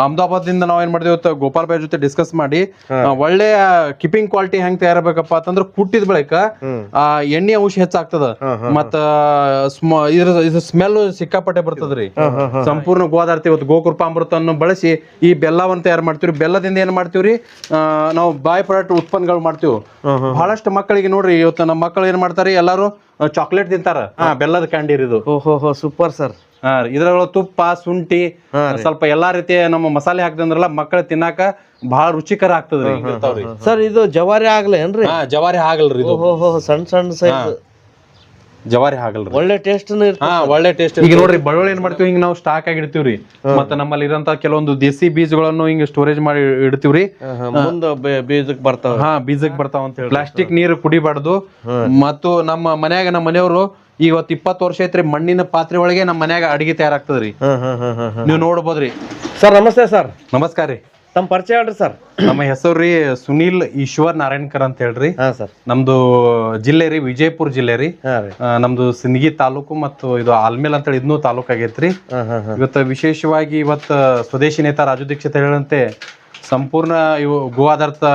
ಅಹಮದಾಬಾದ್ದಿಂದ ನಾವ್ ಏನ್ ಮಾಡಿದ್ವಿ ಇವತ್ತು ಗೋಪಾಲ್ ಬಾಯ್ ಜೊತೆ ಡಿಸ್ಕಸ್ ಮಾಡಿ ಒಳ್ಳೆಯ ಒಳ್ಳೆ ಕಿಪಿಂಗ್ ಕ್ವಾಲಿಟಿ ಹೆಂಗ್ ತಯಾರಬೇಕಪ್ಪ ಅಂತಂದ್ರೆ ಕುಟ್ಟಿದ ಬಳಿಕ ಆ ಎಣ್ಣೆ ಅಂಶ ಹೆಚ್ಚಾಗ್ತದ. ಮತ್ತ ಇದ್ರ ಇದು ಸ್ಮೆಲ್ ಸಿಕ್ಕಾಪಟ್ಟೆ ಬರ್ತದ್ರಿ. ಸಂಪೂರ್ಣ ಗೋದಾರ್ತಿ ಇವತ್ತು ಗೋಕೃಪಾಮೃತವನ್ನು ಬಳಸಿ ಈ ಬೆಲ್ಲವನ್ನು ತಯಾರು ಮಾಡ್ತೀವಿ ಬೆಲ್ಲದಿಂದ ಏನ್ ಮಾಡ್ತೀವ್ರಿ? ನಾವು ಬಾಯ್ ಪ್ರಾಡಕ್ಟ್ ಉತ್ಪನ್ನಗಳು ಮಾಡ್ತೀವಿ. ಬಹಳಷ್ಟು ಮಕ್ಕಳಿಗೆ ನೋಡ್ರಿ ಇವತ್ತು ನಮ್ಮ ಮಕ್ಕಳು ಏನ್ ಮಾಡ್ತಾರೆ ಎಲ್ಲಾರು ಚಾಕ್ಲೇಟ್ ತಿಂತಾರ. ಬೆಲ್ಲದ ಕ್ಯಾಂಡಿ ಇದು. ಓಹೋ ಸೂಪರ್ ಸರ್. ಹಾ ರೀ. ಇದ್ರೊಳಗ ತುಪ್ಪ ಶುಂಠಿ ಸ್ವಲ್ಪ ಎಲ್ಲಾ ರೀತಿಯ ನಮ್ಮ ಮಸಾಲೆ ಹಾಕ್ದಂದ್ರಲ್ಲ ಮಕ್ಕಳ ತಿನ್ನಾಕ ಬಹಳ ರುಚಿಕರ ಆಗ್ತದ್ರಿ ಹಿಂಗಿರ್ತಾವ್ರಿ. ಸರ್ ಇದು ಜವಾರಿ ಆಗ್ಲೇನ್ರಿ ಹಾ ಜವಾರಿ ಆಗಲ್ರಿ ಇದು. ಓಹೋ ಸಣ್ಣ ಸಣ್ಣ ಸೈಜ್. ಜವಾರಿ ಹಾಗಲ್ರಿ. ಒಳ್ಳೆ ಟೇಸ್ಟ್ ಹಾ ಒಳ್ಳೆ ಟೇಸ್ಟ್ ಈಗ ನೋಡ್ರಿ ಬಳ್ಳುಳ್ಳಿ ಏನ್ ಮಾಡ್ತೀವಿ ಹಿಂಗ್ ನಾವು ಸ್ಟಾಕ್ ಆಗಿ ಇಡ್ತೀವ್ರಿ. ಮತ್ತೆ ನಮ್ಮಲ್ಲಿ ಇರೋಂತ ಕೆಲವೊಂದು ದೇಸಿ ಬೀಜಗಳನ್ನು ಹಿಂಗ್ ಸ್ಟೋರೇಜ್ ಮಾಡಿ ಇಡ್ತೀವ್ರಿ. ಮುಂದ ಬೀಜಕ್ ಬರ್ತಾವ. ಹಾ ಬೀಜಕ್ ಬರ್ತಾವ ಅಂತ ಹೇಳಿ ಪ್ಲಾಸ್ಟಿಕ್ ನೀರು ಕುಡಿಬಾರ್ದು. ಮತ್ತು ನಮ್ಮ ಮನ್ಯಾಗ ನಮ್ಮ ಮನೆಯವರು ಇವತ್ತು ಇಪ್ಪತ್ತು ವರ್ಷ ಐತ್ರಿ ಮಣ್ಣಿನ ಪಾತ್ರೆ ಒಳಗೆ ನಮ್ಮ ಮನ್ಯಾಗ ಅಡಿಗೆ ತಯಾರಾಗ್ತದ್ರಿ. ನೀವು ನೋಡ್ಬೋದ್ರಿ. ಸರ್ ನಮಸ್ತೆ ಸರ್. ನಮಸ್ಕಾರ ರೀ. ತಮ್ಮ ಪರಿಚಯ ಹೇಳ್ರಿ ಸರ್. ನಮ್ಮ ಹೆಸರು ರೀ ಸುನೀಲ್ ಈಶ್ವರ್ ನಾರಾಯಣ್ಕರ್ ಅಂತ ಹೇಳ್ರಿ. ಹಾ ಸರ್. ನಮ್ದು ಜಿಲ್ಲೆ ರೀ ವಿಜಯಪುರ ಜಿಲ್ಲೆ ರೀ. ಹಾ ರೀ. ಆ, ನಮ್ದು ಸಿಂದಗಿ ತಾಲೂಕು ಮತ್ತು ಇದು ಆಲ್ಮೇಲ್ ಅಂತೇಳಿ ಇದನ್ನೂ ತಾಲೂಕು ಆಗೈತ್ರಿ ಹಾ. ಇವತ್ತು ವಿಶೇಷವಾಗಿ ಇವತ್ತು ಸ್ವದೇಶಿ ನೇತ ರಾಜು ದೀಕ್ಷಿತ್ ಹೇಳಂತೆ ಸಂಪೂರ್ಣ ಇವು ಗೋ ಆಧಾರಿತ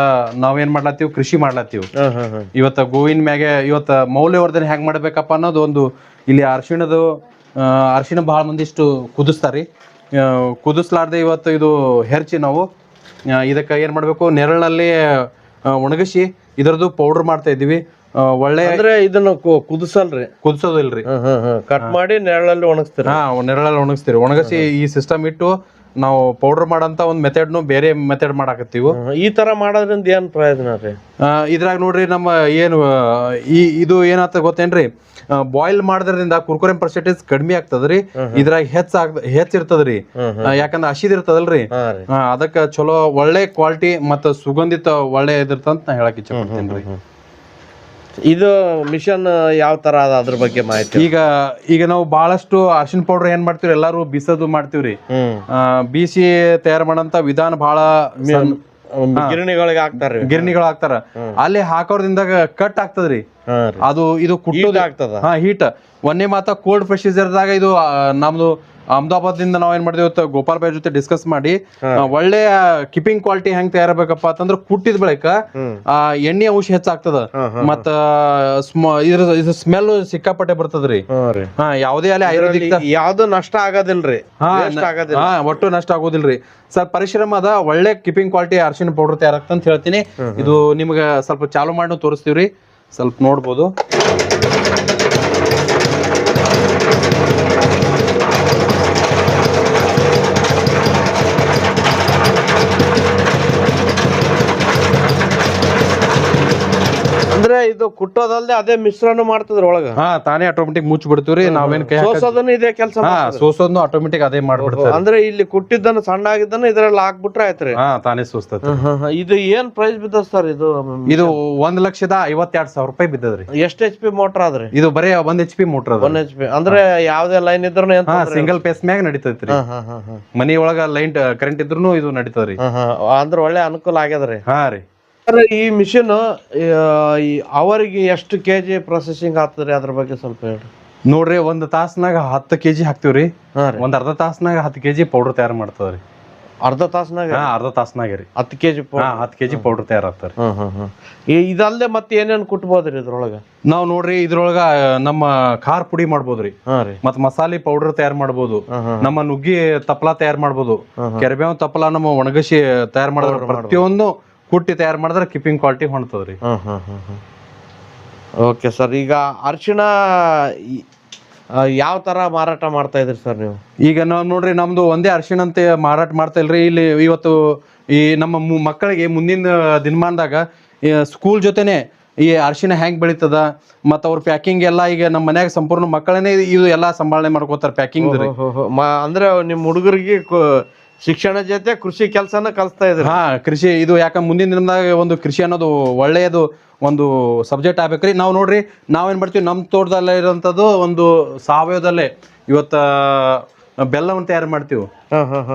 ನಾವೇನ್ ಮಾಡ್ಲತ್ತೀವಿ? ಕೃಷಿ ಮಾಡ್ಲತ್ತೀವಿ. ಇವತ್ತ ಗೋವಿನ ಮ್ಯಾಗೆ ಇವತ್ತು ಮೌಲ್ಯವರ್ಧನೆ ಹೆಂಗ್ ಮಾಡ್ಬೇಕಪ್ಪ ಅನ್ನೋದು ಒಂದು ಇಲ್ಲಿ ಅರ್ಶಿಣದ ಅರ್ಶಿಣ ಬಹಳ ಮಂದಿಷ್ಟು ಕುದಿಸ್ತಾರಿ. ಕುದಿಸ್ಲಾರ್ದೆ ಇವತ್ತು ಇದು ಹೆರ್ಚಿ ನಾವು. ಇದಕ್ಕೆ ಏನ್ ಮಾಡ್ಬೇಕು? ನೆರಳಲ್ಲಿ ಒಣಗಿಸಿ ಇದರದ್ದು ಪೌಡರ್ ಮಾಡ್ತಾ ಇದೀವಿ ಒಳ್ಳೆ ಅಂದ್ರೆ ಇದನ್ನ ಕುದಿಸಲ್ರಿ. ಕುದಿಸೋದಿಲ್ರಿ. ಕಟ್ ಮಾಡಿ ನೆರಳಲ್ಲಿ ಒಣಗಿಸ್ತೀರ. ಹಾ ನೆರಳಲ್ಲಿ ಒಣಗಿಸ್ತೀರಿ. ಒಣಗಿಸಿ ಈ ಸಿಸ್ಟಮ್ ಇಟ್ಟು ನಾವು ಪೌಡರ್ ಮಾಡಂತ ಒಂದು ಮೆಥಡ್ನು ಬೇರೆ ಮೆಥಡ್ ಮಾಡಾಕತ್ತೀವಿ. ಈ ತರ ಮಾಡೋದ್ರಿಂದ ಏನ್ ಪ್ರಯೋಜನ ರೀ? ಇದ್ರಾಗ ನೋಡ್ರಿ ನಮ್ಮ ಏನು ಈ ಇದು ಏನಾಗ್ತದೆ ಗೊತ್ತೇನ್ರಿ? ಬಾಯ್ಲ್ ಮಾಡೋದ್ರಿಂದ ಕುರ್ಕುರೆ ಪರ್ಸೆಂಟೇಜ್ ಕಡಿಮೆ ಆಗ್ತದ್ರಿ. ಇದ್ರಾಗ ಹೆಚ್ಚ ಹೆಚ್ಚಿರ್ತದ್ರಿ ಇರ್ತದ್ರಿ. ಯಾಕಂದ್ರೆ ಹಸಿದ್ ಇರ್ತದಲ್ರಿ. ಅದಕ್ಕ ಚಲೋ ಒಳ್ಳೆ ಕ್ವಾಲಿಟಿ ಮತ್ತ ಸುಗಂಧಿತ ಒಳ್ಳೆ ಇದಿರ್ತಂತ ನಾ ಹೇಳಕ್ ಇಚ್ಛೆ ಪಡ್ತೇನ್ರಿ ಇದು ಮಿಷನ್ ಯಾವ ತರ ಅದ ಅದ್ರ ಬಗ್ಗೆ ಮಾಹಿತಿ? ಈಗ ಈಗ ನಾವು ಬಹಳಷ್ಟು ಅರ್ಶಿನ ಪೌಡರ್ ಏನ್ ಮಾಡ್ತೀವಿ ಎಲ್ಲಾರು ಬಿಸೋದು ಮಾಡ್ತೀವ್ರಿ. ಬೀಸಿ ತಯಾರು ಮಾಡಂತ ವಿಧಾನ ಬಹಳ ಗಿರಣಿಗಳಿಗೆ ಹಾಕ್ತಾರ ಗಿರಣಿಗಳು ಹಾಕ್ತಾರ. ಅಲ್ಲಿ ಹಾಕೋದ್ರಿಂದ ಕಟ್ ಆಗ್ತದ್ರಿ. ಅದು ಇದು ಕುಟ್ಟೋದು ಆಗ್ತದ. ಹಾ ಹೀಟ್ ಒನ್ನೇ ಮಾತ ಕೋಲ್ಡ್ ಪ್ರೊಸೀಜರ್ದಾಗ ಇದು ನಮ್ದು ನಮ್ದು ಅಹಮದಾಬಾದ್ದಿಂದ ನಾವ್ ಏನ್ ಮಾಡಿದ್ವಿ ಗೋಪಾಲ್ ಬಾಯ್ ಜೊತೆ ಡಿಸ್ಕಸ್ ಮಾಡಿ ಒಳ್ಳೆ ಕಿಪಿಂಗ್ ಕ್ವಾಲಿಟಿ ಹೆಂಗ್ ತಯಾರಬೇಕಪ್ಪ ಅಂತಂದ್ರ ಕುಟ್ಟಿದ ಬಳಿಕ ಎಣ್ಣೆ ಅಂಶ ಹೆಚ್ಚಾಗ್ತದ. ಮತ್ತ ಇದ್ರ ಇದು ಸ್ಮೆಲ್ ಸಿಕ್ಕಾಪಟ್ಟೆ ಬರ್ತದ್ರಿ. ಹಾ ಯಾವ್ದೇ ಅಲ್ಲಿ ಆಯುರ್ವೇದಿಕ್ ಯಾವ್ದು ನಷ್ಟ ಆಗೋದಿಲ್ರಿ. ಹಾ, ಒಟ್ಟು ನಷ್ಟ ಆಗೋದಿಲ್ರಿ. ಸರ್ ಪರಿಶ್ರಮ ಅದ ಒಳ್ಳೆ ಕಿಪಿಂಗ್ ಕ್ವಾಲಿಟಿ ಅರ್ಶಿನ ಪೌಡರ್ ತಯಾರಾಗ್ತಂತ ಹೇಳ್ತೀನಿ. ಇದು ನಿಮ್ಗೆ ಸ್ವಲ್ಪ ಚಾಲು ಮಾಡಿ ತೋರಿಸ್ತೀವ್ರಿ. ಸ್ವಲ್ಪ ನೋಡ್ಬೋದು. ಅಂದ್ರೆ ಇದು ಕುಟ್ಟೋದಲ್ದೆ ಅದೇ ಮಿಶ್ರಣ ಮಾಡ್ತದ್ರ ಒಳಗ. ಹಾ ತಾನೇ ಆಟೋಮೆಟಿಕ್ ಮುಚ್ಚಿ ಬಿಡ್ತೀವ್ರಿ ನಾವೇನ್ ಕೈ ಸೋಸೋದನ್ನ ಇದೇ ಕೆಲಸ ಹಾ ಸೋಸೋದ್ನು ಆಟೋಮೆಟಿಕ್ ಅದೇ ಮಾಡ್ಬಿಡ್ತಾರೆ. ಅಂದ್ರೆ ಇಲ್ಲಿ ಕುಟ್ಟಿದ್ದನ್ನ ಸಣ್ಣ ಆಗಿದ್ದನ್ನ ಇದ್ರಲ್ಲಿ ಹಾಕ್ಬಿಟ್ರೆ ಆಯ್ತ್ರಿ. ಹಾ ತಾನೇ ಸೋಸ್ತತಿ ಇದು ಏನ್ ಪ್ರೈಸ್ ಬಿದ್ದ ಸರ್ ಇದು? ಇದು ಒಂದ್ ಲಕ್ಷದ ಐವತ್ತೆರಡ್ ಸಾವಿರ ರೂಪಾಯಿ ಬಿದ್ದದ್ರಿ. ಎಷ್ಟ್ ಎಚ್ ಪಿ ಮೋಟರ್ ಆದ್ರಿ? ಇದು ಬರೀ ಒಂದ್ ಎಚ್ ಪಿ ಮೋಟರ್ ಒಂದ್ ಎಚ್ ಪಿ ಅಂದ್ರೆ ಯಾವ್ದೇ ಲೈನ್ ಇದ್ರು ಸಿಂಗಲ್ ಪೇಸ್ ಮ್ಯಾಗ ನಡೀತೈತ್ರಿ. ಮನಿ ಒಳಗ ಲೈನ್ ಕರೆಂಟ್ ಇದ್ರು ಇದು ನಡೀತದ್ರಿ. ಅಂದ್ರೆ ಒಳ್ಳೆ ಅನುಕೂಲ ಆಗ್ಯದ್ರಿ. ಹಾ ರೀ. ಸರ್, ಈ ಮಿಷಿನ್ ಅವರಿಗೆ ಎಷ್ಟು ಕೆಜಿ ಪ್ರೊಸೆಸಿಂಗ್ ಆಗ್ತದ್ರಿ ಅದ್ರ ಬಗ್ಗೆ ಸ್ವಲ್ಪ ಹೇಳ್ರಿ. ನೋಡ್ರಿ ಒಂದ್ ತಾಸ್ನಾಗ ಹತ್ತು ಕೆಜಿ ಹಾಕ್ತಿವ್ರಿ. ಒಂದ್ ಅರ್ಧ ತಾಸ್ನಾಗ ಹತ್ತು ಕೆಜಿ ಪೌಡರ್ ತಯಾರ ಮಾಡ್ತದ್ರಿ ಅರ್ಧ ತಾಸ್ನಾಗ? ಅರ್ಧ ತಾಸ್ನಾಗ ರೀ. ಹತ್ತು ಕೆಜಿ ಹಾ ಹತ್ತು ಕೆಜಿ ಪೌಡರ್ ತಯಾರಾಗ್ತಾರೆ ಇದಲ್ಲದೆ ಮತ್ತೆ ಏನೇನು ಕುಟ್ಬೋದ್ರಿ ಇದ್ರೊಳಗ? ನಾವು ನೋಡ್ರಿ ಇದ್ರೊಳಗ ನಮ್ಮ ಖಾರ ಪುಡಿ ಮಾಡ್ಬೋದ್ರಿ ಹಾ ರೀ. ಮತ್ ಮಸಾಲೆ ಪೌಡರ್ ತಯಾರ ಮಾಡ್ಬೋದು. ನಮ್ಮ ನುಗ್ಗಿ ತಪ್ಪಲ ತಯಾರ ಮಾಡ್ಬೋದು. ಕೆರೆಬೇವ್ ತಪ್ಪಲ ನಮ್ಮ ಒಣಗಿಸಿ ತಯಾರ ಮಾಡಿದ್ರೆ ಪ್ರತಿಯೊಂದು ಕುಟ್ಟಿ ತಯಾರು ಮಾಡಿದ್ರೆ ಕಿಪಿಂಗ್ ಕ್ವಾಲಿಟಿ ಹೊಣ್ತದ್ರಿ ಹ್ಮ್ ಹಾಂ ಹಾಂ ಓಕೆ ಸರ್ ಈಗ ಅರಿಶಿಣ ಯಾವ ತರ ಮಾರಾಟ ಮಾಡ್ತಾ ಇದ್ರಿ ಸರ್ ನೀವು? ಈಗ ನಾವು ನೋಡ್ರಿ ನಮ್ದು ಒಂದೇ ಅರ್ಶಿಣ ಅಂತ ಮಾರಾಟ ಮಾಡ್ತಾ ಇಲ್ರಿ. ಇಲ್ಲಿ ಇವತ್ತು ಈ ನಮ್ಮ ಮು- ಮಕ್ಕಳಿಗೆ ಮುಂದಿನ ದಿನಮಾನದಾಗ ಸ್ಕೂಲ್ ಜೊತೆನೆ ಈ ಅರ್ಶಿನ ಹೆಂಗ್ ಬೆಳೀತದ ಮತ್ತ ಅವ್ರ ಪ್ಯಾಕಿಂಗ್ ಎಲ್ಲ ಈಗ ನಮ್ಮ ಮನ್ಯಾಗ ಸಂಪೂರ್ಣ ಮಕ್ಕಳನ್ನೇ ಇದು ಎಲ್ಲಾ ಸಂಭಾಳನೆ ಮಾಡ್ಕೋತಾರ ಪ್ಯಾಕಿಂಗ್ ರೀ ಮ- ಅಂದ್ರೆ ನಿಮ್ ಹುಡುಗರಿಗೆ ಶಿಕ್ಷಣ ಜೊತೆ ಕೃಷಿ ಕೆಲಸನ ಕಲಿಸ್ತಾ ಇದ್ರಿ. ಹಾ, ಕೃಷಿ ಇದು ಯಾಕಂದ್ರೆ ಮುಂದಿನ ದಿನದಾಗ ಒಂದು ಕೃಷಿ ಅನ್ನೋದು ಒಳ್ಳೆಯದು ಒಂದು ಸಬ್ಜೆಕ್ಟ್ ಆಗ್ಬೇಕ್ರಿ. ನಾವು ನೋಡ್ರಿ, ನಾವೇನ್ ಮಾಡ್ತೀವಿ ನಮ್ಮ ತೋಟದಲ್ಲೇ ಇರೋಂಥದ್ದು ಒಂದು ಸಾವಯವದಲ್ಲೇ ಇವತ್ತ, ಬೆಲ್ಲವನ್ನು ತಯಾರು ಮಾಡ್ತೀವಿ.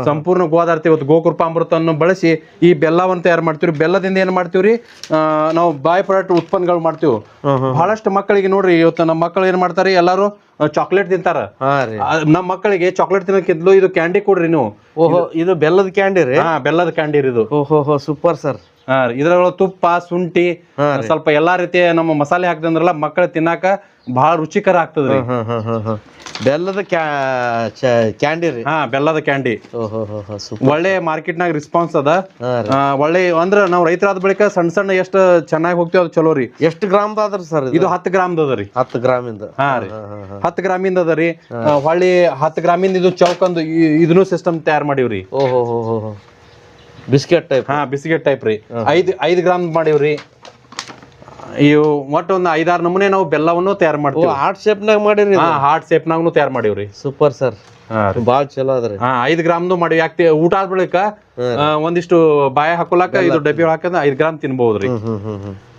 ಸಂಪೂರ್ಣ ಗೋದಾರ್ತಿ ಇವತ್ತು ಗೋಕೃಪಾಮೃತವನ್ನು ಬಳಸಿ ಈ ಬೆಲ್ಲವನ್ನು ತಯಾರು ಮಾಡ್ತೀವಿ ಬೆಲ್ಲದಿಂದ ಏನ್ ಮಾಡ್ತೀವ್ರಿ? ಆ, ನಾವು ಬಾಯ್ ಪ್ರಾಡಕ್ಟ್ ಉತ್ಪನ್ನಗಳು ಮಾಡ್ತೀವಿ. ಬಹಳಷ್ಟು ಮಕ್ಕಳಿಗೆ ನೋಡ್ರಿ ಇವತ್ತು ನಮ್ಮ ಮಕ್ಕಳು ಏನ್ ಮಾಡ್ತಾರೆ ಎಲ್ಲಾರು ಚಾಕ್ಲೇಟ್ ತಿಂತಾರ. ನಮ್ಮ ಮಕ್ಕಳಿಗೆ ಚಾಕ್ಲೇಟ್ ತಿನ್ನೋಕ್ಕಿಂತಲೂ ಇದು ಕ್ಯಾಂಡಿ ಕೊಡ್ರಿ ನೀವು. ಓಹೋ ಇದು ಬೆಲ್ಲದ ಕ್ಯಾಂಡಿ ರೀ? ಹಾ ಬೆಲ್ಲದ ಕ್ಯಾಂಡಿ ಇದು. ಓಹೋ ಸೂಪರ್ ಸರ್ ಇದ್ರೊಳಗೆ ತುಪ್ಪ ಶುಂಠಿ ಸ್ವಲ್ಪ ಎಲ್ಲಾ ರೀತಿಯ ನಮ್ಮ ಮಸಾಲೆ ಹಾಕ್ದಂದ್ರಲ್ಲ ಮಕ್ಕಳು ತಿನ್ನಾಕ ಬಹಳ ರುಚಿಕರ ಆಗ್ತದ್ರಿ. ಬೆಲ್ಲದ ಕ್ಯಾಂಡಿ ರೀ? ಹಾ ಬೆಲ್ಲದ ಕ್ಯಾಂಡಿ. ಒಳ್ಳೆ ಒಳ್ಳೆ ಮಾರ್ಕೆಟ್ನಾಗ ರೆಸ್ಪಾನ್ಸ್ ಅದ. ಒಳ್ಳೆ ಅಂದ್ರ ನಾವು ರೈತರಾದ ಬಳಿಕ ಸಣ್ಣ ಸಣ್ಣ ಎಷ್ಟು ಚೆನ್ನಾಗಿ ಹೋಗ್ತೀವಿ ಅದು ಚಲೋ ರೀ. ಎಷ್ಟು ಗ್ರಾಮ್ದ ಅದ್ರಿ ಸರ್ ಇದು? ಹತ್ತು ಗ್ರಾಮ್ದ ಅದ ರೀ. ಹತ್ತು ಗ್ರಾಮಿಂದ. ಹಾ ರೀ. ಹತ್ತು ಗ್ರಾಮಿಂದ ಅದ ರೀ. ಹೊಳ್ಳಿ ಹತ್ತು ಗ್ರಾಮಿಂದ ಇದು ಚೌಕಂದು ಇದನ್ನೂ ಸಿಸ್ಟಮ್ ತಯಾರು ಮಾಡಿವ್ರಿ. ಓಹೋ ಹೋ ಹೋ ಹೋ. ಬಿಸ್ಕೆಟ್ ಟೈಪ್ ಹಾ ಬಿಸ್ಕೆಟ್ ಟೈಪ್ ರೀ. ಐದ್ ಐದ್ ಗ್ರಾಮ್ ಮಾಡಿವ್ರಿ. ಇವು ಒಟ್ಟು ಒಂದು ಐದಾರು ನಮೂನೆ ನಾವು ಬೆಲ್ಲವನ್ನು ತಯಾರು ಮಾಡ್ತೀವಿ. ಹಾರ್ಟ್ ಶೇಪ್ನಾಗ ಮಾಡಿರಿ ಹಾ ಹಾರ್ಟ್ ಶೇಪ್ನಾಗೂ ತಯಾರು ಮಾಡೀವ್ರಿ. Super sir. ಬಾಳ ಭಾಳ ಚಲೋ ಅದ್ರಿ ಹಾ ಐದ್ ಗ್ರಾಮ್ದು ಮಾಡಿ ಯಾಕೆ ಊಟ ಆದ ಬಳಿಕ ಒಂದಿಷ್ಟು ಬಾಯ ಹಾಕೊಳಕ ಇದು ಡಬ್ಬಿ ಹಾಕಂದ್ರೆ ಐದ್ ಗ್ರಾಮ್ ತಿನ್ಬಹುದ್ರಿ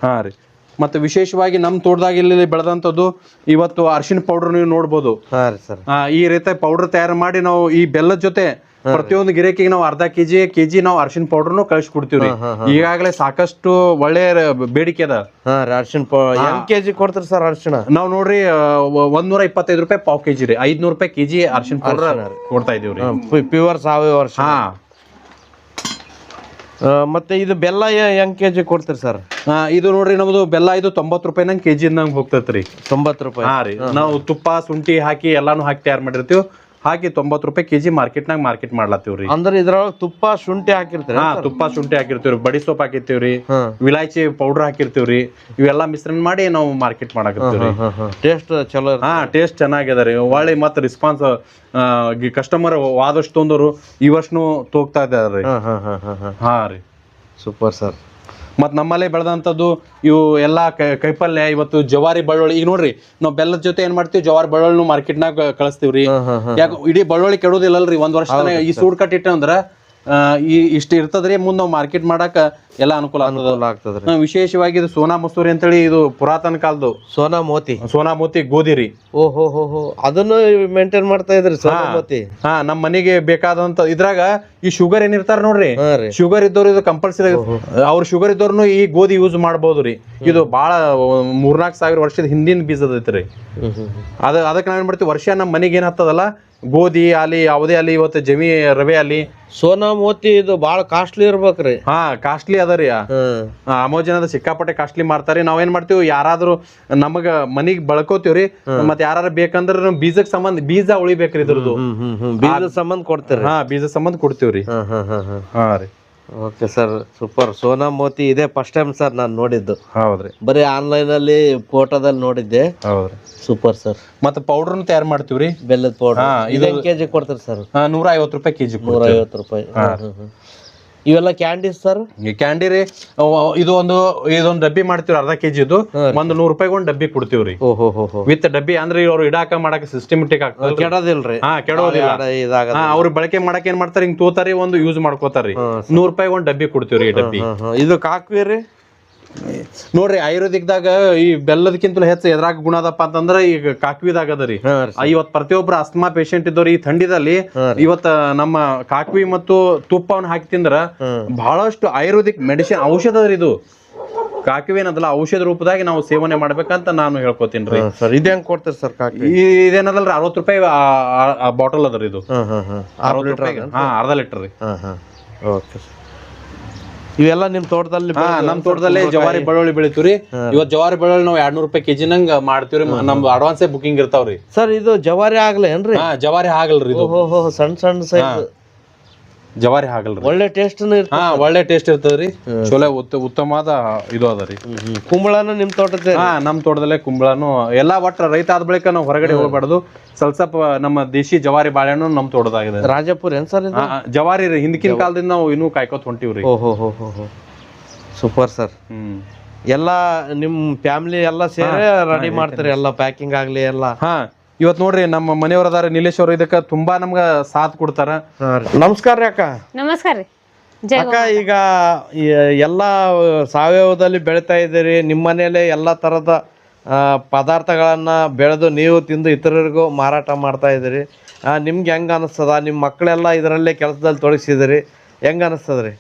ಹಾ ರೀ. ಮತ್ತೆ ವಿಶೇಷವಾಗಿ ನಮ್ಮ ತೋಟದಾಗ ಇಲ್ಲಿ ಬೆಳೆದಂಥದ್ದು ಇವತ್ತು ಅರ್ಶಿನ ಪೌಡರ್ ನೀವು ನೋಡ್ಬೋದು. ಈ ರೀತಿ ಪೌಡರ್ ತಯಾರು ಮಾಡಿ ನಾವು ಈ ಬೆಲ್ಲದ ಜೊತೆ ಪ್ರತಿಯೊಂದು ಗಿರೇಕಿಗೆ ನಾವು ಅರ್ಧ ಕೆಜಿ ಕೆಜಿ ನಾವು ಅರ್ಶಿನ ಪೌಡರ್ನು ಕಳಿಸ್ಕೊಡ್ತೀವಿ ಈಗಾಗಲೇ ಸಾಕಷ್ಟು ಒಳ್ಳೆ ಬೇಡಿಕೆ ಅದ. ಅರ್ಶಿನ ಕೆಜಿ ಕೊಡ್ತಾರೆ ಸರ್ ಅರ್ಶಿಣ ನಾವು ನೋಡ್ರಿ ಒಂದ್ ನೂರ ಒಂದ್ನೂರ ಇಪ್ಪತ್ತೈದು ರೂಪಾಯಿ ಪಾವ್ ಕೆಜಿ ರೀ. ಐದ್ನೂರು ರೂಪಾಯಿ ಕೆಜಿ ಅರ್ಶಿನ ಪೌಡರ್ ಕೊಡ್ತಾ ಇದೀವ್ರಿ. ಪ್ಯೂರ್ ಸಾವಯವ ಅರ್ಶಿಣ ಹಾ. ಮತ್ತೆ ಇದು ಬೆಲ್ಲ ಹೆಂಗ್ ಕೆ ಕೆಜಿ ಕೊಡ್ತೀರಿ ಸರ್? ಇದು ನೋಡ್ರಿ ನಮ್ದು ಬೆಲ್ಲ ಇದು ತೊಂಬತ್ತು ರೂಪಾಯಿ ನಂಗೆ ಕೆಜಿ ನಂಗೆ ಹೋಗ್ತೈತ್ರಿ. ತೊಂಬತ್ತು ರೂಪಾಯಿ. ಹಾ ರೀ. ನಾವು ತುಪ್ಪ ಶುಂಠಿ ಹಾಕಿ ಎಲ್ಲಾನು ಹಾಕಿ ತಯಾರು ಮಾಡಿರ್ತೀವಿ. ಹಾಕಿ ತೊಂಬತ್ತು ರೂಪಾಯಿ ಕೆಜಿ ಮಾರ್ಕೆಟ್ನಾಗ ಮಾರ್ಕೆಟ್ ಮಾಡ್ಲತ್ತೀವ್ರಿ. ಅಂದ್ರೆ ಇದ್ರೊಳಗೆ ತುಪ್ಪ ಶುಂಠಿ ಹಾಕಿರ್ತೀರಿ ಹಾ ತುಪ್ಪ ಶುಂಠಿ ಹಾಕಿರ್ತೀವ್ರಿ ಬಡಿ ಸೋಪ್ ಹಾಕಿರ್ತೀವ್ರಿ. ವಿಲಾಯ್ಚಿ ಪೌಡರ್ ಹಾಕಿರ್ತೀವ್ರಿ ಇವೆಲ್ಲ ಮಿಶ್ರಣ ಮಾಡಿ ನಾವು ಮಾರ್ಕೆಟ್ ಮಾಡಾಕತ್ತೀವ್ರಿ. ಟೇಸ್ಟ್ ಚಲೋ ಹಾ ಟೇಸ್ಟ್ ಚೆನ್ನಾಗಿದೆ ರೀ. ಒಳ್ಳೆ ಮತ್ತೆ ರಿಸ್ಪಾನ್ಸ್ ಕಸ್ಟಮರ್ ಆದಷ್ಟು ತೊಂದರು ಈ ವರ್ಷನೂ ತೋಗ್ತಾ ಇದ್ದಾರೆ ಹಾ ರೀ. ಸೂಪರ್ ಸರ್ ಮತ್ತು ನಮ್ಮಲ್ಲೇ ಬೆಳೆದಂಥದ್ದು ಇವು ಎಲ್ಲ ಕೈಪಲ್ಯ ಇವತ್ತು ಜವಾರಿ ಬಳ್ಳುಳ್ಳಿ. ಈಗ ನೋಡ್ರಿ ನಾವು ಬೆಲ್ಲದ ಜೊತೆ ಏನ್ ಮಾಡ್ತೀವಿ? ಜವಾರಿ ಬಳ್ಳುಳ್ಳಿ ಮಾರ್ಕೆಟ್ನಾಗ ಕಳಿಸ್ತೀವ್ರಿ. ಯಾಕ ಇಡೀ ಬಳ್ಳುಳ್ಳಿ ಕೆಡೋದಿಲ್ಲಲ್ರಿ ಒಂದ್ ವರ್ಷ ಈ ಸೂಡ್ ಕಟ್ಟಿಟ್ಟೆ ಅಂದ್ರ ಈ ಇಷ್ಟ ಇರ್ತದ್ರಿ ಮುಂದ್ ನಾವು ಮಾರ್ಕೆಟ್ ಮಾಡಾಕ ಎಲ್ಲ ಅನುಕೂಲ ಅನುಕೂಲ ಆಗ್ತದ್ರಿ. ವಿಶೇಷವಾಗಿ ಇದು ಸೋನಾ ಮಸೂರಿ ಅಂತೇಳಿ ಇದು ಪುರಾತನ ಕಾಲದ್ದು ಸೋನಾ ಮೋತಿ. ಸೋನಾ ಮೋತಿ ಗೋಧಿ ರೀ. ಓಹೋ ಹೋ ಹೋ ಅದನ್ನು ಮೇಂಟೈನ್ ಮಾಡ್ತಾ ಇದ್ರಿ ಸೋನಾ ಮೋತಿ? ಹಾ ನಮ್ಮ ಮನೆಗೆ ಬೇಕಾದಂತ ಇದ್ರಾಗ ಈ ಶುಗರ್ ಏನಿರ್ತಾರ ನೋಡ್ರಿ. ಶುಗರ್ ಇದ್ದವ್ರು ಇದು ಕಂಪಲ್ಸರಿ ಅವ್ರ ಶುಗರ್ ಇದ್ದವ್ರು ಈ ಗೋಧಿ ಯೂಸ್ ಮಾಡ್ಬೋದು ರೀ. ಇದು ಬಹಳ ಮೂರ್ನಾಲ್ಕು ಸಾವಿರ ವರ್ಷದ ಹಿಂದಿನ ಬೀಜದ ಐತ್ರಿ. ಅದ ಅದಕ್ಕೆ ನಾವೇನ್ ಮಾಡ್ತೀವಿ ವರ್ಷ ನಮ್ಮ ಮನೆಗೆ ಏನ್ ಹತ್ತದಲ್ಲ ಗೋಧಿ ಆಲಿ ಯಾವುದೇ ಆಲಿ ಇವತ್ತು ಜಮಿ ರವೆ ಆಲಿ ಸೋನಾ ಮೋತಿ ಇದು ಬಾಳ ಕಾಸ್ಟ್ಲಿ ಇರ್ಬೇಕ್ರಿ. ಹಾ ಕಾಸ್ಟ್ಲಿ ಅದ ರೀ. ಅಮೋಜನದ ಸಿಕ್ಕಾಪಟ್ಟೆ ಕಾಸ್ಟ್ಲಿ ಮಾರ್ತಾರಿ ನಾವೇನ್ ಮಾಡ್ತೀವಿ ಯಾರಾದ್ರೂ ನಮಗ ಮನಿಗ್ ಬಳಕೋತೀವ್ರಿ ಮತ್ ಯಾರು ಬೇಕಂದ್ರ ಬೀಜಕ್ ಸಂಬಂಧ ಬೀಜ ಉಳಿಬೇಕ್ರಿ ಇದ್ರದ್ದು. ಬೀಜ ಸಂಬಂಧ ಕೊಡ್ತೀರಿ. ಹಾ ಬೀಜ ಸಂಬಂಧ ಕೊಡ್ತೀವ್ರಿ ಹಾ ಹಾ ಹಾ ಹಾ. ಹಾ ರೀ. Okay sir super Sona Moti ಇದೇ ಫಸ್ಟ್ ಟೈಮ್ ಸರ್ ನಾನು ನೋಡಿದ್ದು. ಹೌದ್ರಿ. ಬರೀ ಆನ್ಲೈನ್ ಅಲ್ಲಿ ಫೋಟೋದಲ್ಲಿ ನೋಡಿದ್ದೆ. ಹೌದ್ರಿ. ಸೂಪರ್ ಸರ್ ಮತ್ತೆ ಪೌಡರ್ನು ತಯಾರು ಮಾಡ್ತೀವ್ರಿ? ಬೆಲ್ಲದ ಪೌಡರ್ ಹಾ, ಇದು ಕೆಜಿ ಕೊಡ್ತಾರೆ ಸರ್ ನೂರ ಐವತ್ತು ರೂಪಾಯಿ ಕೆಜಿ ನೂರ ಐವತ್ತು ರೂಪಾಯಿ. ಹ್ಮ್, ಹ್ಮ್. ಇವೆಲ್ಲ ಕ್ಯಾಂಡಿ ಸರ್ ಈ ಕ್ಯಾಂಡಿ ರೀ ಅವ್- ಅವ್- ಇದು ಒಂದು ಇದೊಂದು ಡಬ್ಬಿ ಮಾಡ್ತೀವಿ ಅರ್ಧ ಕೆಜಿದು ಒಂದು ನೂರು ರೂಪಾಯಿ ಒಂದು ಡಬ್ಬಿ ಕೊಡ್ತೀವ್ರಿ. ಓಹೋ ಹೋ ಹೋ ವಿತ್ ಡಬ್ಬಿ ಅಂದ್ರೆ ಅವ್ರು ಇಡಾಕ ಮಾಡಾಕ ಸಿಸ್ಟಮೆಟಿಕ್ ಆಗ್ತದೆ ಕೆಡೋದಿಲ್ರಿ. ಹಾ ಕೆಡೋದಿಲ್ಲ. ಇದಾಗ ಹಾ ಅವ್ರು ಬಳಕೆ ಮಾಡಕ್ ಏನ್ ಮಾಡ್ತಾರೆ ಹಿಂಗ್ ತೂತಾರಿ ಒಂದು ಯೂಸ್ ಮಾಡ್ಕೋತಾರಿ ನೂರ್ ರೂಪಾಯಿ ಒಂದ್ ಡಬ್ಬಿ ಕೊಡ್ತೀವ್ರಿ ಈ ಡಬ್ಬಿ. ಇದು ಕಾಕ್ವಿ ರೀ ನೋಡ್ರಿ ಆಯುರ್ವೇದಿಕ್ದಾಗ ಈ ಬೆಲ್ಲದಕ್ಕಿಂತಲೂ ಹೆಚ್ಚು ಎದ್ರಾಗ ಗುಣ ಅದಪ್ಪ ಅಂತಂದ್ರ ಈಗ ಕಾಕ್ವಿದಾಗ ಅದ ರೀ. ಹಾ ರೀ ಆ, ಇವತ್ ಪ್ರತಿಯೊಬ್ರು ಅಸ್ತಮಾ ಪೇಷಂಟ್ ಇದ್ದವ್ರು ಈ ಥಂಡಿದಲ್ಲಿ ಇವತ್ತ ನಮ್ಮ ಕಾಕ್ವಿ ಮತ್ತು ತುಪ್ಪವನ್ನು ಹಾಕಿ ತಿಂದ್ರ ಬಹಳಷ್ಟು ಆಯುರ್ವೇದಿಕ್ ಮೆಡಿಸಿನ್ ಔಷಧ ಅದ್ರಿ ಇದು. ಕಾಕ್ವಿ ಏನದಲ್ಲ ಔಷಧ ರೂಪದಾಗಿ ನಾವು ಸೇವನೆ ಮಾಡ್ಬೇಕಂತ ನಾನು ಹೇಳ್ಕೊತೀನಿ ರೀ. ಸರ್ ಇದು ಹೆಂಗ್ ಕೊಡ್ತೀರಿ ಸರ್ ಕಾಕಿ ಈ ಇದೇನದಲ್ರಿ ಅರವತ್ತು ರೂಪಾಯಿ ಬಾಟಲ್ ಅದ ರೀ ಇದು. ಹಾ ಹಾ ಹಾ. ಅರವತ್ತು ರೂಪಾಯಿ ಹಾ ಅರ್ಧ ಲೀಟರ್ ರೀ. ಹಾ ಹಾ. ಓಕೆ ಇವೆಲ್ಲ ನಿಮ್ ತೋಟದಲ್ಲಿ ನಮ್ ತೋಟದಲ್ಲೇ ಜವಾರಿ ಬೆಳ್ಳುಳ್ಳಿ ಬೆಳಿತೀವ್ರಿ. ಇವತ್ ಜವಾರಿ ಬೆಳ್ಳುಳ್ಳಿ ನಾವು ಎರಡ್ನೂರು ರೂಪಾಯಿ ಕೆಜಿ ನಂಗ ಮಾಡ್ತೀವ್ರಿ. ನಮ್ದು ಅಡ್ವಾನ್ಸೇ ಬುಕಿಂಗ್ ಇರ್ತಾವ್ರಿ. ಸರ್ ಇದು ಜವಾರಿ ಆಗ್ಲೇನ್ರಿ? ಹಾ ಜವಾರಿ ಆಗಲ್ರಿ ಇದು. ಸಣ್ಣ ಸಣ್ಣ ಸೈಜ್. ಜವಾರಿ ಹಾಗಲ್ರಿ. ಒಳ್ಳೆ ಟೇಸ್ಟ್ ಹಾ ಒಳ್ಳೆ ಟೇಸ್ಟ್ ಇರ್ತದ್ರಿ. ಚೊಲೋ ಉತ್ತಮ ಉತ್ತಮವಾದ ಇದು ಅದ ರೀ ಕುಂಬಳನ ನಿಮ್ ತೋಟದ ಹಾ ನಮ್ ತೋಟದಲ್ಲೇ ಕುಂಬಳನು ಎಲ್ಲಾ ಒಟ್ಟ ರೈತ ಆದ ಬಳಿಕ ನಾವು ಹೊರಗಡೆ ಹೋಗ್ಬಾರ್ದು. ಸ್ವಲ್ಪ ಸ್ವಲ್ಪ ನಮ್ಮ ದೇಶಿ ಜವಾರಿ ಬಾಳೆಹಣ್ಣು ನಮ್ ತೋಟದಾಗಿದೆ. ರಾಜಪುರ ಏನ್ ಸರ್ ಜವಾರಿ ರೀ. ಹಿಂದಕಿನ ಕಾಲದಿಂದ ನಾವು ಇನ್ನೂ ಕಾಯ್ಕೋತ ಹೊಂಟಿವ್ರಿ ಓಹೋ ಹೋ ಹೋ ಹೋ. Super sir. ಹ್ಮ್. ಎಲ್ಲ ನಿಮ್ ಫ್ಯಾಮಿಲಿ ಎಲ್ಲ ಸೇರಿ ರೆಡಿ ಮಾಡ್ತಾರೆ ಎಲ್ಲ ಪ್ಯಾಕಿಂಗ್ ಆಗ್ಲಿ ಎಲ್ಲ. ಹಾ. ಇವತ್ ನೋಡ್ರಿ ನಮ್ಮ ಮನೆಯವ್ರ ಅದಾರ ನೀಲೇಶ್ ಅವ್ರು ಇದಕ್ಕ ತುಂಬಾ ನಮ್ಗ ಸಾಥ್ ಕೊಡ್ತಾರ. ನಮಸ್ಕಾರ ರೀ ಅಕ್ಕ. ನಮಸ್ಕಾರ ರೀ. ಅಕ್ಕ ಈಗ ಎಲ್ಲಾ ಸಾವಯವದಲ್ಲಿ ಬೆಳಿತಾ ಇದ್ದೀರಿ. ನಿಮ್ಮ ಮನೆಯಲ್ಲೇ ಎಲ್ಲ ತರದ ಪದಾರ್ಥಗಳನ್ನ ಬೆಳೆದು ನೀವು ತಿಂದು ಇತರರಿಗೂ ಮಾರಾಟ ಮಾಡ್ತಾ ಇದ್ದೀರಿ. ನಿಮ್ಗೆ ಹೆಂಗೆ ಅನಿಸ್ತದ? ನಿಮ್ಮ ಮಕ್ಕಳೆಲ್ಲ ಇದರಲ್ಲೇ ಕೆಲಸದಲ್ಲಿ ತೊಡಗಿಸಿದಿರಿ ಹೆಂಗೆ ಅನಿಸ್ತದ್ರಿ?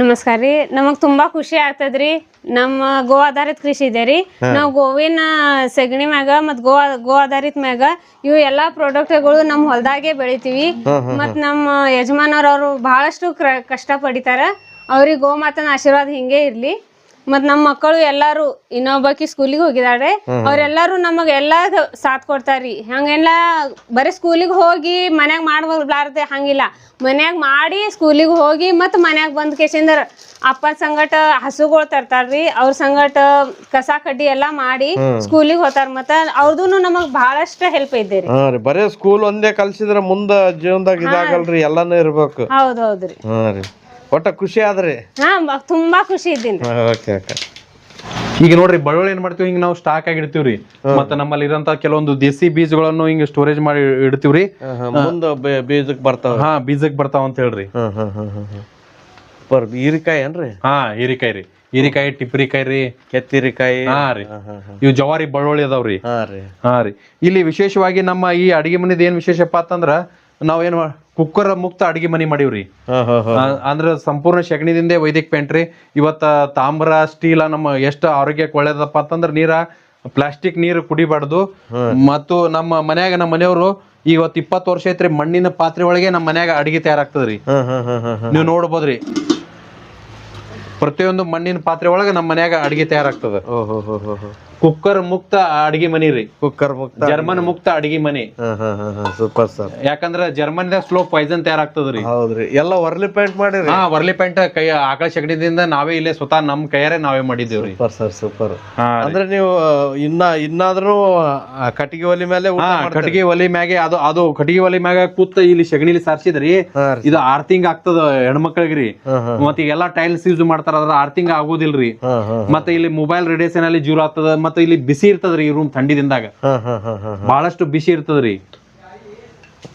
ನಮಸ್ಕಾರ ರೀ. ನಮಗ್ ತುಂಬಾ ಖುಷಿ ಆಗ್ತದ್ರಿ. ನಮ್ಮ ಗೋ ಆಧಾರಿತ ಕೃಷಿ ಇದೆ ರೀ. ನಾವು ಗೋವಿನ ಸಗಣಿ ಮ್ಯಾಗ ಮತ್ ಗೋ ಗೋ ಆಧಾರಿತ ಮ್ಯಾಗ ಇವು ಎಲ್ಲಾ ಪ್ರಾಡಕ್ಟ್ಗಳು ನಮ್ ಹೊಲ್ದಾಗೆ ಬೆಳಿತೀವಿ. ಮತ್ ನಮ್ಮ ಯಜಮಾನರವ್ರು ಬಹಳಷ್ಟು ಕಷ್ಟ ಪಡಿತಾರ. ಅವ್ರಿಗೆ ಗೋ ಮಾತನ ಆಶೀರ್ವಾದ ಹಿಂಗೆ ಇರ್ಲಿ. ಮತ್ ನಮ್ಮ ಮಕ್ಕಳು ಎಲ್ಲಾರು ಇನ್ನೊಬ್ಬಕಿ ಸ್ಕೂಲಿಗೆ ಹೋಗಿದಾಳೆ. ಅವ್ರೆಲ್ಲಾರು ನಮಗ್ ಎಲ್ಲಾ ಸಾಥ್ ಕೊಡ್ತಾರಿ. ಹಂಗೆಲ್ಲ ಬರೀ ಸ್ಕೂಲಿಗೆ ಹೋಗಿ ಮನ್ಯಾಗ ಮಾಡ್ಬಾರ್ದೆ ಹಂಗಿಲ್ಲ. ಮನ್ಯಾಗ ಮಾಡಿ ಸ್ಕೂಲಿಗೆ ಹೋಗಿ ಮತ್ ಮನ್ಯಾಗ ಬಂದ್ ಕೇಸಿಂದ ಅಪ್ಪ ಸಂಗಟ ಹಸುಗಳ್ ತರ್ತಾರ್ರಿ. ಅವ್ರ ಸಂಗಟ ಕಸ ಕಡ್ಡಿ ಎಲ್ಲಾ ಮಾಡಿ ಸ್ಕೂಲಿಗೆ ಹೋತಾರ ಮತ್ತ ಅವ್ರದ್ದು ನಮಗ್ ಬಹಳಷ್ಟ ಹೆಲ್ಪ್ ಐತೆ ರೀ ರೀ ಬರೀ ಸ್ಕೂಲ್ ಒಂದೇ ಕಲ್ಸಿದ್ರ ಮುಂದ ಜೀವನದಾಗ ಇದಾಗಲ್ರಿ ಎಲ್ಲಾನು ಇರ್ಬೇಕು. ಹೌದೌದ್ರಿ ಹಾಂ ರೀ. ಒಟ್ಟ ಖುಷಿ ಆದ್ರಿ? ಹಾ ತುಂಬಾ ಖುಷಿ ಇದ್ದೀನಿ. ಓಕೆ ಓಕೆ ಈಗ ನೋಡ್ರಿ ಬಳ್ಳುಳ್ಳಿ ಏನ್ ಮಾಡ್ತೀವಿ? ಹಿಂಗ್ ನಾವು ಸ್ಟಾಕ್ ಆಗಿ ಇಡ್ತೀವ್ರಿ. ಮತ್ತೆ ನಮ್ಮಲ್ಲಿ ಇರೋಂತ ಕೆಲವೊಂದು ದೇಸಿ ಬೀಜಗಳನ್ನು ಹಿಂಗ್ ಸ್ಟೋರೇಜ್ ಮಾಡಿ ಇಡ್ತೀವ್ರಿ. ಮುಂದೆ ಬೀಜಕ್ಕೆ ಬರ್ತಾವ. ಹಾ ಬೀಜಕ್ ಬರ್ತಾವ ಅಂತ ಹೇಳ್ರಿ. ಹಾಂ ಹಾಂ ಹಾಂ ಹಾಂ ಹಾಂ. ಬರ್ ಹೀರಿಕಾಯಿ ಏನ್ರಿ? ಹಾ ಹೀರಿಕಾಯಿ ರೀ. ಹೀರಿಕಾಯಿ ಟಿಪ್ರಿಕಾಯಿ ರೀ. ಕೆತ್ತಿರಿಕಾಯಿ. ಹಾ ರೀ. ಇವು ಜವಾರಿ ಬಳ್ಳುಳ್ಳಿ ಅದಾವ್ರಿ. ಹಾಂ ರೀ. ಹಾ ರೀ. ಇಲ್ಲಿ ವಿಶೇಷವಾಗಿ ನಮ್ಮ ಈ ಅಡಿಗೆ ಮನೆದ ಏನ್ ವಿಶೇಷಪ್ಪ ಅಂತಂದ್ರ ನಾವೇನ್ ಕುಕ್ಕರ್ ಮುಕ್ತ ಅಡಿಗೆ ಮನೆ ಮಾಡೀವ್ರಿ. ಹಾ ಹಾ ಹಾಂ. ಆ- ಅಂದ್ರ ಸಂಪೂರ್ಣ ಸಗಣಿದಿಂದೇ ವೈದಿಕ ಪೇಂಟ್ರಿ ಇವತ್ತ ತಾಮ್ರ ಸ್ಟೀಲ ನಮ್ಮ ಎಷ್ಟ ಆರೋಗ್ಯಕ್ಕೆ ಒಳ್ಳೇದಪ್ಪ ಅಂತಂದ್ರ ನೀರ ಪ್ಲಾಸ್ಟಿಕ್ ನೀರು ಕುಡಿಬಾರ್ದು. ಮತ್ತು ನಮ್ಮ ಮನ್ಯಾಗ ನಮ್ಮ ಮನೆಯವರು ಇವತ್ತು ಇಪ್ಪತ್ತು ವರ್ಷ ಐತ್ರಿ ಮಣ್ಣಿನ ಪಾತ್ರೆ ಒಳಗೆ ನಮ್ಮ ಮನ್ಯಾಗ ಅಡಿಗೆ ತಯಾರಾಗ್ತದ್ರಿ. ಹಾ ಹಾ ಹಾ ಹಾಂ ಹಾಂ. ನೀವು ನೋಡ್ಬೋದ್ರಿ. ಪ್ರತಿಯೊಂದು ಮಣ್ಣಿನ ಪಾತ್ರೆ ಒಳಗೆ ನಮ್ಮ ಮನ್ಯಾಗ ಅಡಿಗೆ ತಯಾರಾಗ್ತದ. ಓಹೋ ಹೋ ಹೋ ಹೋ. ಕುಕ್ಕರ್ ಮುಕ್ತ ಅಡಿಗೆ ಮನಿ ರೀ. ಕುಕ್ಕರ್ ಮುಕ್ತ ಜರ್ಮನ್ ಮುಕ್ತ ಅಡಿಗೆ ಮನಿ. Super sir. ಯಾಕಂದ್ರ ಜರ್ಮನ್ ಸ್ಲೋ ಪಾಯ್ಸನ್ ತಯಾರಾಗ್ತದ್ರಿ ಹೌದ್ರಿ. ಎಲ್ಲ ವರ್ಲಿ ಪೇಂಟ್ ಮಾಡಿ ಹಾ ವರ್ಲಿ ಪೇಂಟ್ ಕೈ ಆಕಳ ಶಗಣಿದಿಂದ ನಾವೇ ಇಲ್ಲೇ ಸ್ವತಃ ನಮ್ ಕೈಯಾರೆ ನಾವೇ ಮಾಡಿದ್ದೇವ್ರಿ ಸೂಪರ್ ಸರ್ ಸೂಪರ್. ಅಂದ್ರೆ ನೀವು ಇನ್ನ ಇನ್ನಾದ್ರು ಕಟ್ಟಿಗೆ ಒಲಿ ಮೇಲೆ? ಕಟ್ಟಿಗೆ ಒಲಿ ಮ್ಯಾಗೆ ಅದು ಅದು ಕಟ್ಟಿಗೆ ಒಲಿ ಮ್ಯಾಗ ಕೂತ್ ಇಲ್ಲಿ ಶಗಣಿಲಿ ಸಾರ್ಸಿದ್ರಿ. ಇದು ಆರ್ ತಿಂಗ್ ಆಗ್ತದ ಹೆಣ್ಮಕ್ಳಿಗ್ರಿ ರೀ. ಮತ್ತೆ ಈಗೆಲ್ಲಾ ಟೈಲ್ಸ್ ಯೂಸ್ ಮಾಡ್ತಾರ ಅದ್ರ ಆರ್ ತಿಂಗ್ ಆಗೋದಿಲ್ರಿ ಮತ್ತೆ ಇಲ್ಲಿ ಮೊಬೈಲ್ ರೇಡಿಯೇಷನ್ ಅಲ್ಲಿ ಜೂರ್ ಆಗ್ತದ ಮತ್ತೆ ಇಲ್ಲಿ ಬಿಸಿ ಇರ್ತದ್ರಿ ಈ ರೂಮ್ ಥಂಡಿದಿಂದಾಗ. ದಿನದಾಗ ಹಾ ಹಾ ಹಾ ಬಹಳಷ್ಟು ಬಿಸಿ ಇರ್ತದ್ರಿ.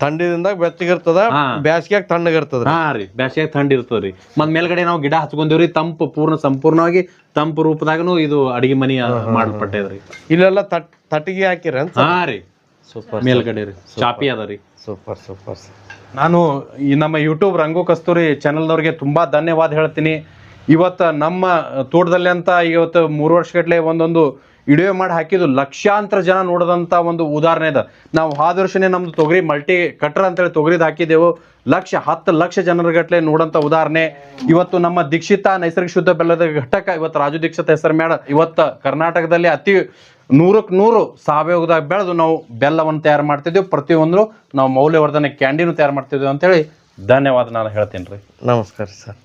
ಥಂಡಿದಿಂದಾಗ ಬೆಚ್ಚಗಿರ್ತದ ಹಾ. ಬ್ಯಾಸ್ಗ್ಯಾಗ ತಣ್ಣಗಿರ್ತದ ಹಾ ರೀ ಬ್ಯಾಸಿಗೆ ಥಂಡಿ ಇರ್ತದ್ರಿ ಮತ್ ಮೇಲ್ಗಡೆ ನಾವು ಗಿಡ ಹಚ್ಕೊಂಡಿವ್ರಿ ತಂಪು ಪೂರ್ಣ ಸಂಪೂರ್ಣವಾಗಿ ತಂಪು ರೂಪದಾಗನು ಇದು ಅಡಿಗೆ ಮನಿ ಮಾಡಲ್ಪಟ್ಟದ್ರಿ. ಇಲ್ಲೆಲ್ಲ ತಟ್ ತಟ್ಟಿಗೆ ಹಾಕಿರ ಹಾ ರೀ ಸೂಪರ್ ಮೇಲ್ಗಡೆ ರೀ ಚಾಪಿ ಅದ ರೀ. ಸೂಪರ್ ಸೂಪರ್ ನಾನು ಈ ನಮ್ಮ ಯೂಟ್ಯೂಬ್ ರಂಗು ಕಸ್ತೂರಿ ಚಾನಲ್ದವ್ರಿಗೆ ತುಂಬಾ ಧನ್ಯವಾದ ಹೇಳ್ತೀನಿ. ಇವತ್ತು ನಮ್ಮ ತೋಟದಲ್ಲಿ ಅಂತ ಇವತ್ತು ಮೂರು ವರ್ಷಗಟ್ಲೆ ಒಂದೊಂದು ವಿಡಿಯೋ ಮಾಡಿ ಹಾಕಿದ್ದು ಲಕ್ಷಾಂತರ ಜನ ನೋಡಿದಂಥ ಒಂದು ಉದಾಹರಣೆ ಇದೆ. ನಾವು ಆದರ್ಶನೇ ವರ್ಷನೇ ನಮ್ದು ತೊಗರಿ ಮಲ್ಟಿ ಕಟ್ರ ಅಂತೇಳಿ ತೊಗರಿದ್ ಹಾಕಿದೆವು ಲಕ್ಷ, ಹತ್ತು ಲಕ್ಷ ಜನರಗಟ್ಲೆ ನೋಡಂತ ಉದಾಹರಣೆ. ಇವತ್ತು ನಮ್ಮ ದೀಕ್ಷಿತ ನೈಸರ್ಗಿಕ ಶುದ್ಧ ಬೆಲ್ಲದ ಘಟಕ, ಇವತ್ತು ರಾಜು ದೀಕ್ಷಿತ ಹೆಸರು ಮೇಡ ಇವತ್ತು ಕರ್ನಾಟಕದಲ್ಲಿ ಅತಿ ನೂರಕ್ಕೆ ನೂರು ಸಾವಯವದಾಗ ಬೆಳೆದು ನಾವು ಬೆಲ್ಲವನ್ನು ತಯಾರು ಮಾಡ್ತಿದ್ದೆವು. ಪ್ರತಿಯೊಂದು ನಾವು ಮೌಲ್ಯವರ್ಧನೆ ಕ್ಯಾಂಡಿನೂ ತಯಾರು ಮಾಡ್ತಿದ್ದೆವು ಅಂತೇಳಿ ಧನ್ಯವಾದ ನಾನು ಹೇಳ್ತೀನಿ ರೀ ನಮಸ್ಕಾರ ಸರ್.